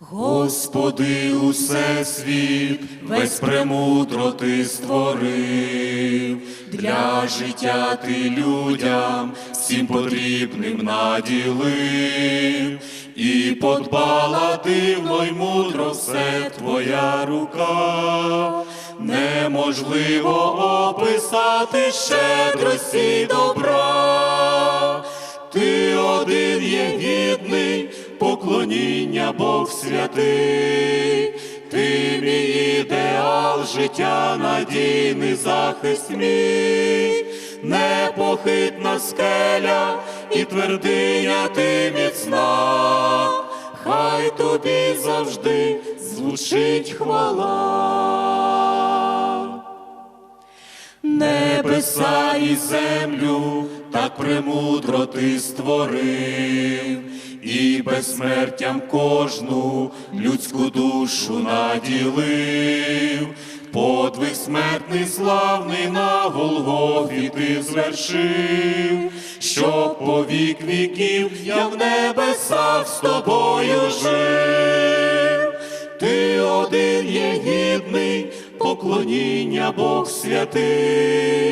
Господи, усе світ, весь премудро ти створив, для життя ти людям всім потрібним наділив, і подбала дивно й мудро все твоя рука, неможливо описати щедрості добра. Бог святий, ти мій ідеал життя, надійний захист мій, непохитна скеля і твердиня ти міцна, хай тобі завжди звучить хвала. Небеса і землю так премудро ти створив, і безсмертям кожну людську душу наділив, подвиг смертний славний на Голгофі ти звершив, щоб по вік віків я в небесах з тобою жив. Ти один є гідний, поклоніння Бог святий,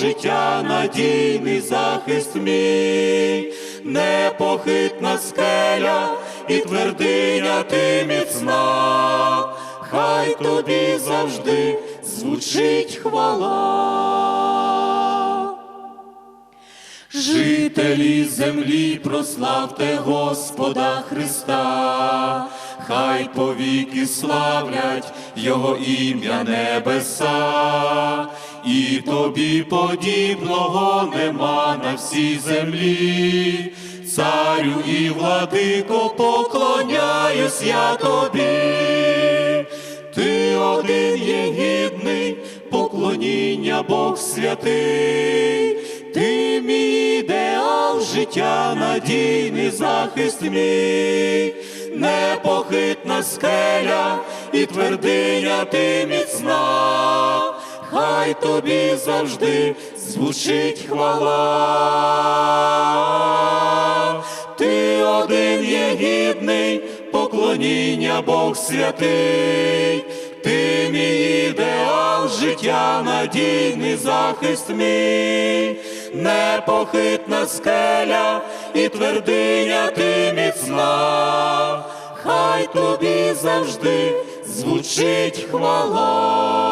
життя, надійний захист мій, непохитна скеля і твердиня ти міцна, хай тобі завжди звучить хвала. Жителі землі, прославте Господа Христа, хай повіки славлять Його ім'я небеса, і тобі подібного нема на всій землі. Царю і владико, поклоняюсь я тобі. Ти один є гідний, поклоніння Бог святий, ти мій ідеал життя, надійний захист мій, непохитна скеля і твердиня ти міцна, хай тобі завжди звучить хвала. Ти один є гідний, поклоніння Бог святий, ти мій ідеал життя, надійний захист мій, непохитна скеля і твердиня ти міцна, хай тобі завжди звучить хвала.